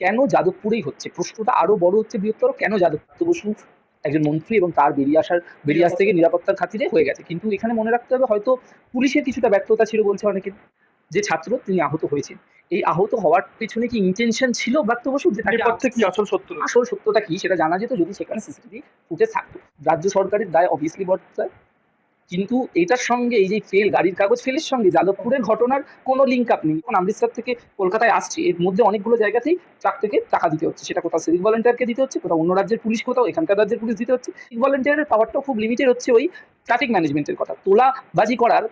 কেন যাদবপুরেই হচ্ছে? প্রশ্নটা আরও বড় হচ্ছে বৃহত্তর। কেন যাদবপুর বসু একজন মন্ত্রী এবং তার বেরিয়ে আসার বেরিয়ে আসতে গিয়ে নিরাপত্তার খাতিরে হয়ে গেছে? কিন্তু এখানে মনে রাখতে হবে হয়তো পুলিশের কিছুটা ব্যর্থতা ছিল বলছে অনেকে যে ছাত্র তিনি আহত হয়েছেন। এই আহত হওয়ার পেছনে কি ইন্টেনশন ছিল ব্রাত্য বসু? কি আসল সত্য? আসল সত্যটা কি? সেটা জানা যেত যদি সেখানে সিসিটিভি ফুটেজ থাকতো। রাজ্য সরকারের দায় অবভিয়াসলি বর্তায়। কিন্তু এটার সঙ্গে এই যে ফেল গাড়ির কাগজ ফেলের সঙ্গে যাদবপুরের ঘটনার কোনো লিঙ্ক আপ নেই। এখন অমৃতসর থেকে কলকাতায় আসছে, এর মধ্যে অনেকগুলো জায়গাতেই ট্রাক থেকে টাকা দিতে হচ্ছে। সেটা কোথাও সিভিক ভলেন্টিয়ারকে দিতে হচ্ছে, কোথাও অন্য রাজ্যের পুলিশ, কোথাও এখানকার রাজ্যের পুলিশ দিতে হচ্ছে। সিভিক ভলেন্টিয়ারের পাওয়ারটাও খুব লিমিটেড হচ্ছে ওই ট্রাফিক ম্যানেজমেন্টের কথা। তোলাবাজি করার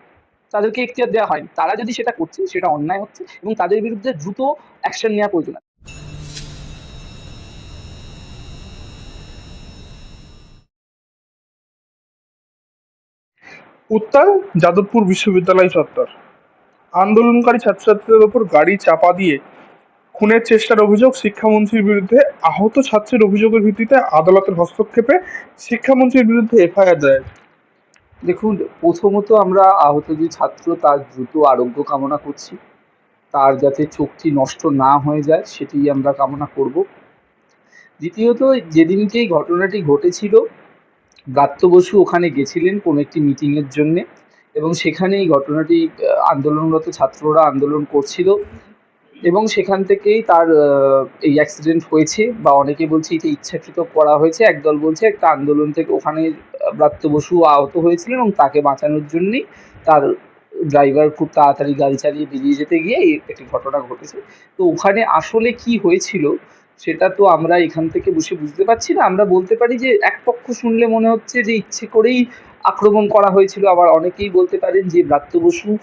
তাদেরকে এখতিয়ার দেওয়া হয় তারা যদি সেটা করছে, সেটা অন্যায় হচ্ছে এবং তাদের বিরুদ্ধে দ্রুত অ্যাকশন নেওয়া প্রয়োজন উত্তর যাদবপুর বিশ্ববিদ্যালয় চত্বর। আন্দোলনকারী ছাত্রছাত্রীদের ওপর গাড়ি চাপা দিয়ে খুনের চেষ্টার অভিযোগ শিক্ষামন্ত্রীর বিরুদ্ধে, আহত ছাত্রের অভিযোগের ভিত্তিতে আদালতের হস্তক্ষেপে শিক্ষামন্ত্রীর বিরুদ্ধে এফআইআর দায়ের। দেখুন, প্রথমত আমরা আহত যে ছাত্র, তার দ্রুত আরোগ্য কামনা করছি। তার যাতে চোখটি নষ্ট না হয়ে যায় সেটি আমরা কামনা করব। দ্বিতীয়ত যেদিনকে ঘটনাটি ঘটেছিল ব্রাত্য বসু ওখানে গেছিলেন কোনো একটি মিটিংয়ের জন্যে এবং সেখানে এই ঘটনাটি আন্দোলনরত ছাত্ররা আন্দোলন করছিল এবং সেখান থেকেই তার এই অ্যাক্সিডেন্ট হয়েছে বা অনেকে বলছে এটা ইচ্ছাকৃত করা হয়েছে। একদল বলছে একটা আন্দোলন থেকে ওখানে ব্রাত্য বসু আহত হয়েছিলেন এবং তাকে বাঁচানোর জন্যই তার ড্রাইভার খুব তাড়াতাড়ি গাড়ি চালিয়ে বেরিয়ে যেতে গিয়ে একটি ঘটনা ঘটেছে। তো ওখানে আসলে কি হয়েছিল সেটা তো আমরা এখান থেকে বসে বুঝতে পারছি না। আমরা বলতে পারি যে, এক পক্ষ শুনলে মনে হচ্ছে যে, ইচ্ছে করেই আক্রমণ করা হয়েছিল। আবার অনেকেই বলতে পারেন যে, ব্রাত্য বসু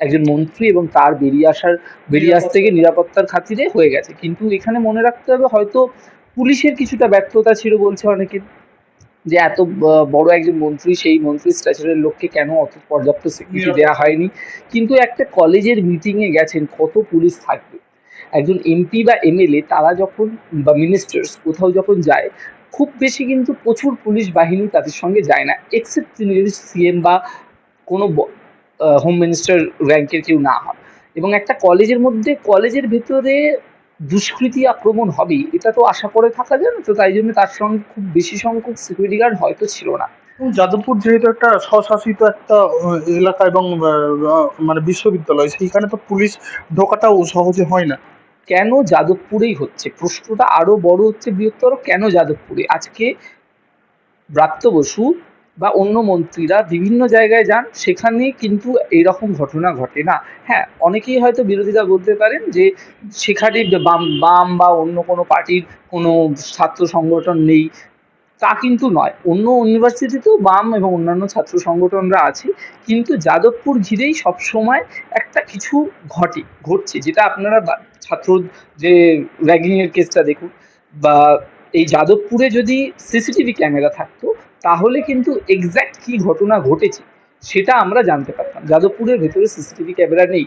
একজন মন্ত্রী এবং তার বেরিয়ে আসার, বেরিয়ে আসতে গিয়ে নিরাপত্তার খাতিরে হয়ে গেছে। কিন্তু এখানে মনে রাখতে হবে, হয়তো পুলিশের কিছুটা ব্যর্থতা ছিল বলছে অনেকে, যে এত বড় একজন মন্ত্রী, সেই মন্ত্রী স্ট্যাচারের লোককে কেন অত পর্যাপ্ত সিকিউরিটি দেওয়া হয়নি? কিন্তু একটা কলেজের মিটিংয়ে গেছেন, কত পুলিশ থাকবে? একজন এমপি বা এমএলএ তারা যখন বা মিনিস্টার্স কোথাও যখন যায়, খুব বেশি কিন্তু প্রচুর পুলিশ বাহিনী তাদের সঙ্গে যায় না এক্সেপ্ট তিনি যদি সিএম বা কোনো হোম মিনিস্টার র্যাঙ্কের কেউ না হন। এবং একটা কলেজের মধ্যে, কলেজের ভেতরে দুষ্কৃতি আক্রমণ হবে এটা তো আশা করে থাকা যায় না, তো তাই জন্য তার সঙ্গে খুব বেশি সংখ্যক সিকিউরিটি গার্ড হয়তো ছিল না। যাদবপুর যেহেতু একটা স্বশাসিত একটা এলাকা এবং মানে বিশ্ববিদ্যালয়, সেইখানে তো পুলিশ ঢোকাটাও সহজে হয় না। কেন যাদবপুরেই হচ্ছে? প্রশ্নটা আরও বড় হচ্ছে বৃহত্তর কেন যাদবপুরে? আজকে ব্রাত্য বসু বা অন্য মন্ত্রীরা বিভিন্ন জায়গায় যান, সেখানে কিন্তু এরকম ঘটনা ঘটে না। হ্যাঁ অনেকেই হয়তো বিরোধীরা বলতে পারেন যে সেখানে বাম বাম বা অন্য কোনো পার্টির কোনো ছাত্র সংগঠন নেই তা কিন্তু নয়। অন্য ইউনিভার্সিটিতেও বাম এবং অন্যান্য ছাত্র সংগঠনরা আছে, কিন্তু যাদবপুর ঘিরেই সবসময় একটা কিছু ঘটে, ঘটছে, যেটা আপনারা ছাত্র যে র্যাগিংয়ের কেসটা দেখুন, বা এই যাদবপুরে যদি সিসিটিভি ক্যামেরা থাকতো, তাহলে কিন্তু এক্স্যাক্ট কী ঘটনা ঘটেছে, সেটা আমরা জানতে পারতাম। যাদবপুরের ভেতরে সিসিটিভি ক্যামেরা নেই।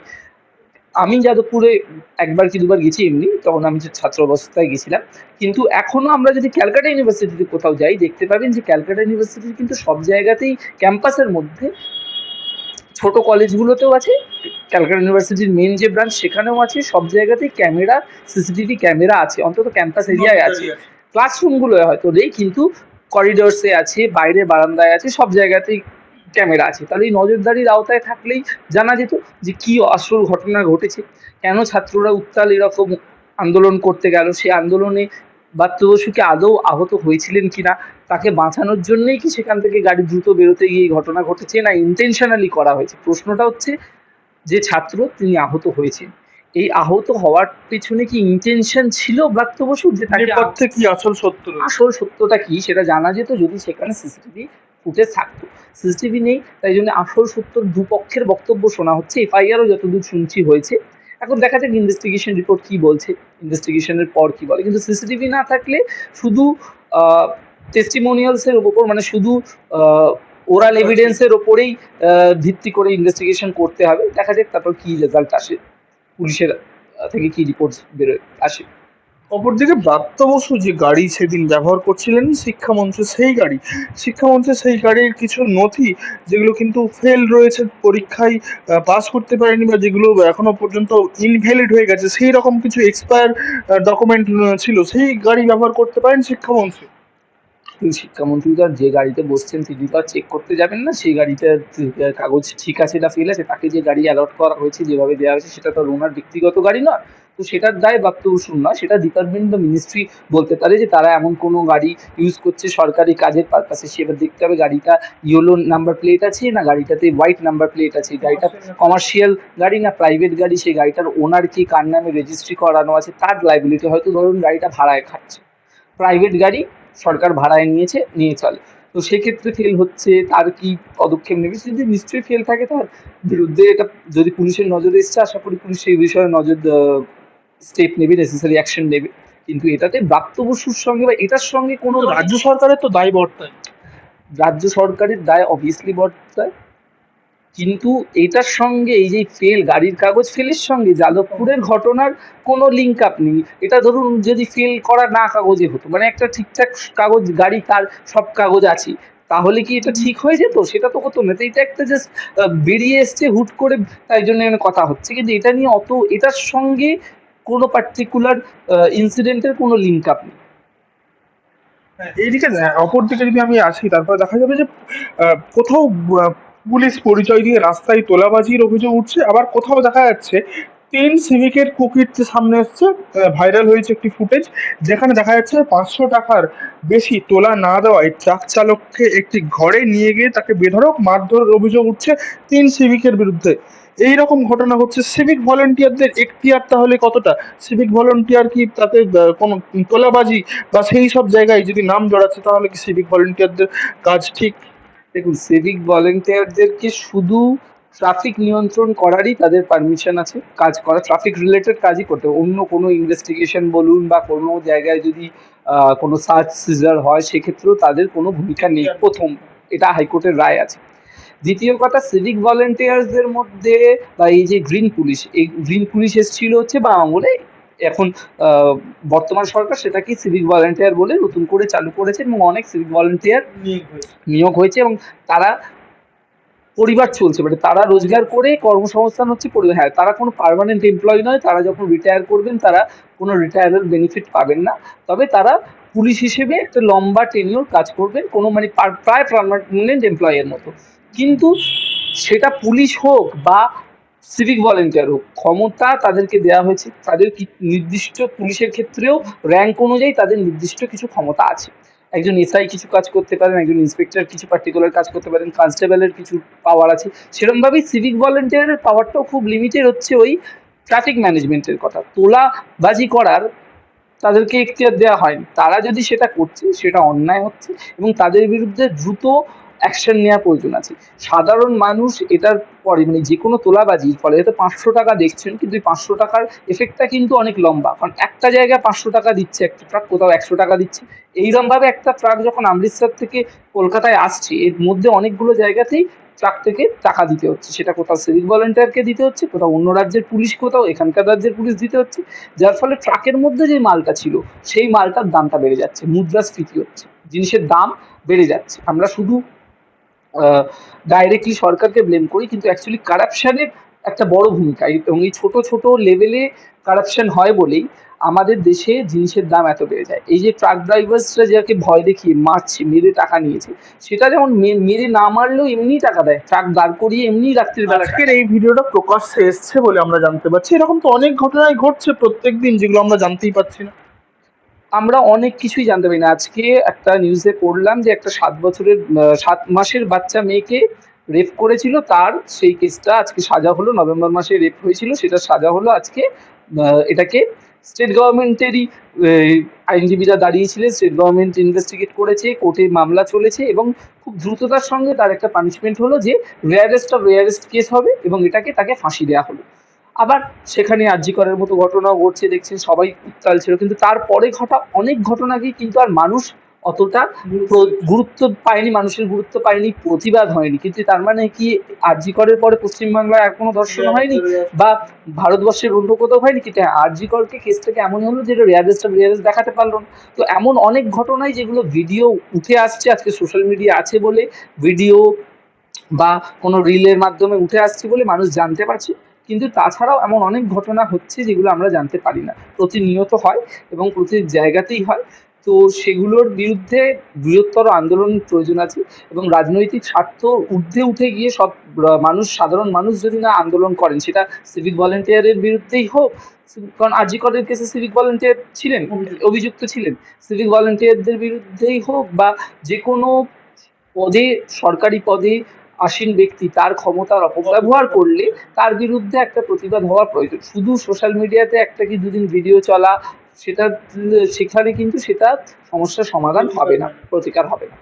আমি যাদবপুরে একবার কি দুবার গেছি এমনি তখন আমি যে ছাত্র অবস্থায় গেছিলাম। কিন্তু এখনও আমরা যদি ক্যালকাটা ইউনিভার্সিটিতে কোথাও যাই দেখতে পাবেন যে ক্যালকাটা ইউনিভার্সিটির কিন্তু সব জায়গাতেই ক্যাম্পাসের মধ্যে ছোট কলেজগুলোতেও আছে ক্যালকাটা ইউনিভার্সিটির মেন যে ব্রাঞ্চ সেখানেও আছে সব জায়গাতেই ক্যামেরা সিসিটিভি ক্যামেরা আছে অন্তত ক্যাম্পাস এরিয়ায় আছে। ক্লাসরুমগুলোয় হয়তো নেই কিন্তু করিডোরসে আছে বাইরে বারান্দায় আছে সব জায়গাতেই ক্যামেরা আছে। তাহলে এই নজরদারির আওতায় থাকলেই জানা যেত যে কি আসল ঘটনা ঘটেছে। কেন ছাত্ররা উত্তাল এরকম আন্দোলন করতে গেল? সেই আন্দোলনে বাত্য বসুকে আদৌ আহত হয়েছিলেন কিনা? তাকে বাঁচানোর জন্যই কি সেখান থেকে গাড়ি দ্রুত বেরোতে গিয়ে এই ঘটনা ঘটেছে না ইন্টেনশনালি করা হয়েছে? প্রশ্নটা হচ্ছে যে ছাত্র তিনি আহত হয়েছেন। এই আহত হওয়ার পেছনে কি ইন্টেনশন ছিল ব্রাত্য বসুর যে তাকে কি আসল সত্য আসল সত্যটা কি সেটা জানা যেত যদি সেখানে সিসিটিভি ফুটেজ থাকতো। সিসিটিভি নেই, তাই জন্য আসল সত্যর দুপক্ষের বক্তব্য শোনা হচ্ছে। এফআইআরও যতদূর শুনছি হয়েছে। এখন দেখা যাক ইনভেস্টিগেশন রিপোর্ট কি বলছে। ইনভেস্টিগেশনের পর কি বলে। কিন্তু সিসিটিভি না থাকলে শুধু টেস্টিমোনিয়ালসের ওপর মানে শুধু ওরাল এভিডেন্সের ওপরেই ভিত্তি করে ইনভেস্টিগেশন করতে হবে। দেখা যাক তারপর কি রেজাল্ট আসে। পুলিশের থেকে কি রিপোর্ট বেরোয়, আসে। অপরদিকে ব্রাত্য বসু যে গাড়ি সেদিন ব্যবহার করছিলেন, শিক্ষামন্ত্রী সেই গাড়ি। শিক্ষামন্ত্রী সেই গাড়ির কিছু নথি যেগুলো কিন্তু ফেল রয়েছে পরীক্ষায় পাস করতে পারেনি বা যেগুলো এখনও পর্যন্ত ইনভ্যালিড হয়ে গেছে, সেই রকম কিছু এক্সপায়ার ডকুমেন্ট ছিল, সেই গাড়ি ব্যবহার করতে পারেন শিক্ষামন্ত্রী। কিন্তু শিক্ষামন্ত্রী তো যে গাড়িতে বসছেন তিনি তো আর চেক করতে যাবেন না সেই আহ, কাগজ ঠিক আছে না ফেল আছে তাকে যে গাড়ি অ্যালট করা হয়েছে যেভাবে দেওয়া হয়েছে সেটা তো ওনার ব্যক্তিগত গাড়ি নয়। তো সেটার দায় বাপ্তবসুর নয় সেটা ডিপার্টমেন্ট বা মিনিস্ট্রি বলতে পারে যে তারা এমন কোনো গাড়ি ইউজ করছে সরকারি কাজের পারপাসে সে এবার দেখতে হবে গাড়িটা ইয়েলো নাম্বার প্লেট আছে না গাড়িটাতে হোয়াইট নাম্বার প্লেট আছে গাড়িটা কমার্শিয়াল গাড়ি না প্রাইভেট গাড়ি সেই গাড়িটার ওনার কি কার নামে রেজিস্ট্রি করানো আছে তার লাইবিলিটি হয়তো ধরুন গাড়িটা ভাড়ায় খাচ্ছে। প্রাইভেট গাড়ি সরকার ভাড়ায় নিয়েছে নিয়ে চলে। তো সেক্ষেত্রে ফেল হচ্ছে তার কি পদক্ষেপ নেবে যদি নিশ্চয়ই ফেল থাকে তার বিরুদ্ধে এটা যদি পুলিশের নজরে এসছে আশা করি পুলিশ সেই বিষয়ে নজর স্টেপ নেবে নেসেসারি অ্যাকশন নেবে। কিন্তু এটাতে ব্রাত্য বসুর সঙ্গে বা এটার সঙ্গে কোনো রাজ্য সরকারের তো দায় বর্তায়। রাজ্য সরকারের দায় অবভিয়াসলি বর্তায়। কিন্তু এটার সঙ্গে এই যে ফেল গাড়ির কাগজ ফেলের সঙ্গে যাদবপুরের ঘটনার কোনো লিঙ্ক আপ নেই। এটা ধরুন যদি ফেল করা না কাগজে হতো মানে একটা ঠিকঠাক কাগজ, গাড়ি তার সব কাগজ আছে, তাহলে কি এটা ঠিক হয়ে যেত? সেটা তো হতো না। এটা একটা জাস্ট বেরিয়ে এসছে, হুট করে তাই জন্য কথা হচ্ছে। কিন্তু এটা নিয়ে অত, এটার সঙ্গে কোনো পার্টিকুলার ইনসিডেন্টের কোনো লিঙ্ক আপ নেই। এইদিকে অপর দিকে যদি আমি আসি, তারপরে দেখা যাবে যে কোথাও পুলিশ পরিচয় দিয়ে রাস্তায় তোলাবাজির অভিযোগ উঠছে। আবার কোথাও দেখা যাচ্ছে, তিন সিভিকের কুকির সামনে এসছে ভাইরাল হয়েছে একটি ফুটেজ যেখানে দেখা যাচ্ছে পাঁচশো টাকার বেশি তোলা না দেওয়ায় ট্রাক চালককে একটি ঘরে নিয়ে গিয়ে তাকে বেধড়ক মারধরের অভিযোগ উঠছে তিন সিভিকের বিরুদ্ধে। এই রকম ঘটনা হচ্ছে সিভিক ভলেন্টিয়ারদের এখতিয়ার তাহলে কতটা? সিভিক ভলেন্টিয়ার কি তাতে কোনো তোলাবাজি বা সেই সব জায়গায় যদি নাম জড়াচ্ছে, তাহলে কি সিভিক ভলেন্টিয়ারদের কাজ ঠিক দেখুন সিভিক ভলেন্টিয়ারদেরকে শুধু ট্রাফিক নিয়ন্ত্রণ করারই তাদের পারমিশন আছে। কাজ করা ট্রাফিক রিলেটেড কাজই করতে অন্য কোনো ইনভেস্টিগেশন বলুন বা কোনো জায়গায় যদি কোনো সার্চ সিজার হয়, সেক্ষেত্রেও তাদের কোনো ভূমিকা নেই। প্রথম, এটা হাইকোর্টের রায় আছে। দ্বিতীয় কথা সিভিক ভলেন্টিয়ার্সদের মধ্যে বা এই যে গ্রিন পুলিশ এই গ্রিন পুলিশ এসেছিল হচ্ছে বা আঙুলে এখন বর্তমান সরকার সেটাকে সিভিক ভলেন্টিয়ার বলে নতুন করে চালু করেছে এবং অনেক সিভিক ভলেন্টিয়ার নিয়োগ হয়েছে এবং তারা পরিবার চলছে মানে তারা রোজগার করে কর্মসংস্থান হচ্ছে পরিবার হ্যাঁ তারা কোনো পার্মানেন্ট এমপ্লয়ি নয়, তারা যখন রিটায়ার করবেন তারা কোনো রিটায়ারের বেনিফিট পাবেন না। তবে তারা পুলিশ হিসেবে একটা লম্বা টেনিওর কাজ করবেন, কোনো মানে প্রায় পার্মানেন্ট এমপ্লয়ের মতো। কিন্তু সেটা পুলিশ হোক বা সিভিক ভলেন্টিয়ার হোক, ক্ষমতা তাদেরকে দেওয়া হয়েছে, তাদের নির্দিষ্ট পুলিশের ক্ষেত্রেও র্যাঙ্ক অনুযায়ী তাদের নির্দিষ্ট কিছু ক্ষমতা আছে। একজন এসআই কিছু কাজ করতে পারেন, একজন ইন্সপেক্টর কিছু পার্টিকুলার কাজ করতে পারেন কনস্টেবলের কিছু পাওয়ার আছে। সেরকমভাবেই সিভিক ভলেন্টিয়ারের পাওয়ারটাও খুব লিমিটেড হচ্ছে ওই ট্রাফিক ম্যানেজমেন্টের কথা। তোলাবাজি করার তাদেরকে এখতিয়ার দেওয়া হয়নি। তারা যদি সেটা করছে, সেটা অন্যায় হচ্ছে এবং তাদের বিরুদ্ধে দ্রুত অ্যাকশন নেওয়া প্রয়োজন আছে। সাধারণ মানুষ এটার পরে মানে যে কোনো তোলাবাজির ফলে হয়তো পাঁচশো টাকা দেখছেন, কিন্তু পাঁচশো টাকার এফেক্টটা কিন্তু অনেক লম্বা। কারণ একটা জায়গায় পাঁচশো টাকা দিচ্ছে, একটা ট্রাক কোথাও একশো টাকা দিচ্ছে। এইরকমভাবে একটা ট্রাক যখন অমৃতসর থেকে কলকাতায় আসছে, এর মধ্যে অনেকগুলো জায়গাতেই ট্রাক থেকে টাকা দিতে হচ্ছে। সেটা কোথাও সিভিক ভলেন্টিয়ারকে দিতে হচ্ছে, কোথাও অন্য রাজ্যের পুলিশ, কোথাও এখানকার রাজ্যের পুলিশ দিতে হচ্ছে। যার ফলে ট্রাকের মধ্যে যে মালটা ছিল, সেই মালটার দামটা বেড়ে যাচ্ছে, মুদ্রাস্ফীতি হচ্ছে, জিনিসের দাম বেড়ে যাচ্ছে। আমরা শুধু ডাইরেক্টলি সরকারকে ব্লেম করি, কিন্তু অ্যাকচুয়ালি কারাপশানের একটা বড় ভূমিকা। এবং এই ছোট ছোট লেভেলে কারাপশন হয় বলেই আমাদের দেশে জিনিসের দাম এত বেড়ে যায়। এই যে ট্রাক ড্রাইভার্সরা যাকে ভয় দেখিয়ে মারছে, মেরে টাকা নিয়েছে, সেটা যেমন মেরে না মারলেও এমনিই টাকা দেয়। ট্রাক দাঁড় করিয়ে এমনিই রাত্রির আজকের এই ভিডিওটা প্রকাশ্যে এসছে বলে আমরা জানতে পারছি। এরকম তো অনেক ঘটনাই ঘটছে প্রত্যেকদিন, যেগুলো আমরা জানতেই পারছি না। আমরা অনেক কিছুই জানতে পারি না। আজকে একটা নিউজে পড়লাম যে একটা সাত বছরের সাত মাসের বাচ্চা মেয়েকে রেপ করেছিল। তার সেই কেসটা আজকে সাজা হলো, নভেম্বর মাসে রেপ হয়েছিল। সেটা সাজা হলো আজকে। এটাকে স্টেট গভর্নমেন্টেরই আইনজীবীরা দাঁড়িয়েছিলেন। স্টেট গভর্নমেন্ট ইনভেস্টিগেট করেছে, কোর্টে মামলা চলেছে এবং খুব দ্রুততার সঙ্গে তার একটা পানিশমেন্ট হলো যে রেয়ারেস্ট অফ রেয়ারেস্ট কেস হবে এবং এটাকে তাকে ফাঁসি দেওয়া হলো। আবার সেখানে আর্জি করার মতো ঘটনাও ঘটছে, দেখছেন সবাই উত্তাল ছিল। কিন্তু তারপরে ঘটা অনেক ঘটনাকেই কিন্তু আর মানুষ অতটা গুরুত্ব পায়নি, মানুষের গুরুত্ব পায়নি, প্রতিবাদ হয়নি। কিন্তু তার মানে কি আরজি করের পরে পশ্চিমবাংলায় আর কোনো দর্শন হয়নি? বা ভারতবর্ষের অন্য কোথাও হয়নি? কিন্তু আরজি করকে কেসটাকে এমন হলো যেটা রেয়ারেস্ট অফ রেয়ারেস্ট দেখাতে পারল না। তো এমন অনেক ঘটনাই যেগুলো ভিডিও উঠে আসছে, আজকে সোশ্যাল মিডিয়া আছে বলে, ভিডিও বা কোনো রিলের মাধ্যমে উঠে আসছে বলে মানুষ জানতে পারছে। কিন্তু তাছাড়াও এমন অনেক ঘটনা হচ্ছে যেগুলো আমরা জানতে পারি না। প্রতিনিয়ত হয় এবং প্রতি জায়গাতেই হয়। তো সেগুলোর বিরুদ্ধে বৃহত্তর আন্দোলন প্রয়োজন আছে এবং রাজনৈতিক স্বার্থ ঊর্ধ্বে উঠে গিয়ে সব মানুষ সাধারণ মানুষ যদি না আন্দোলন করেন সেটা সিভিক ভলেন্টিয়ারের বিরুদ্ধেই হোক কারণ আজি করের কেসে সিভিক ভলেন্টিয়ার ছিলেন অভিযুক্ত। ছিলেন। সিভিক ভলেন্টিয়ারদের বিরুদ্ধেই হোক বা যে কোনো পদে সরকারি পদে আসীন ব্যক্তি, তার ক্ষমতার অপব্যবহার করলে তার বিরুদ্ধে একটা প্রতিবাদ হওয়া প্রয়োজন। শুধু সোশ্যাল মিডিয়াতে একটা কি দুদিন ভিডিও চলা, সেটা, সেখানে কিন্তু সেটা সমস্যার সমাধান হবে না, প্রতিকার হবে না।